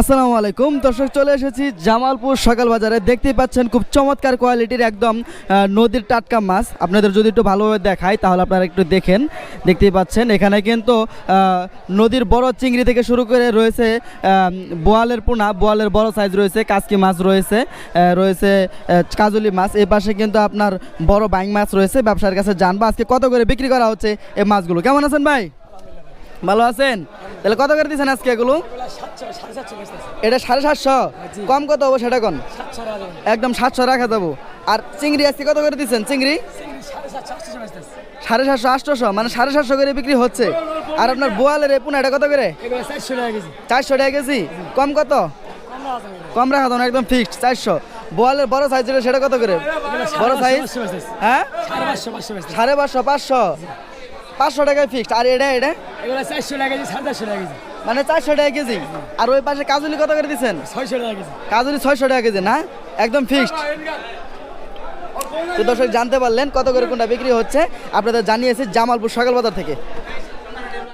আসসালামু আলাইকুম। দর্শক, চলে এসেছি জামালপুর সকাল বাজারে। দেখতেই পাচ্ছেন খুব চমৎকার কোয়ালিটির একদম নদীর টাটকা মাছ। আপনাদের যদি একটু ভালোভাবে দেখায় তাহলে আপনারা একটু দেখেন। দেখতেই পাচ্ছেন, এখানে কিন্তু নদীর বড় চিংড়ি থেকে শুরু করে রয়েছে বোয়ালের পোনা, বোয়ালের বড় সাইজ রয়েছে কাজকি মাছ রয়েছে রয়েছে কাজলি মাছ। এই পাশে কিন্তু আপনার বড় বাইং মাছ রয়েছে। ব্যবসার কাছে জানব আজকে কত করে বিক্রি করা হচ্ছে এই মাছগুলো। কেমন আছেন ভাই? ভালো আছেন? তাহলে কত করে দিচ্ছেন আজকে এগুলো? এটা সাড়ে সাতশো। কম কত হব সেটা কোন? একদম সাতশো রাখা যাব। আর চিংড়ি আজকে কত করে দিচ্ছেন চিংড়ি? সাড়ে সাতশো, আটশোশো। মানে সাড়ে সাতশো করে বিক্রি হচ্ছে। আর আপনার বোয়ালের এ পুনা এটা কত করে? চারশো টাকা কেজি। কম কত? কম রাখা না, একদম ফিক্সড চারশো। বোয়ালের বড় সাইজ সেটা কত করে? বড় সাইজ হ্যাঁ? সাড়ে পাঁচশো পাঁচশো। পাঁচশো টাকায় ফিক্সড আর এটা এটা? চারশো টাকা কেজি চারশো টাকা মানে চারশো টাকা কেজি? আর ওই পাশে কাজুলি কত করে দিচ্ছেন ছয়শো টাকা কেজি। কাজুলি ছয়শো টাকা কেজি না? একদম ফিক্সড তো দর্শক জানতে পারলেন কত করে কোনটা বিক্রি হচ্ছে। আপনাদের জানিয়েছি জামালপুর সকাল বাজার থেকে।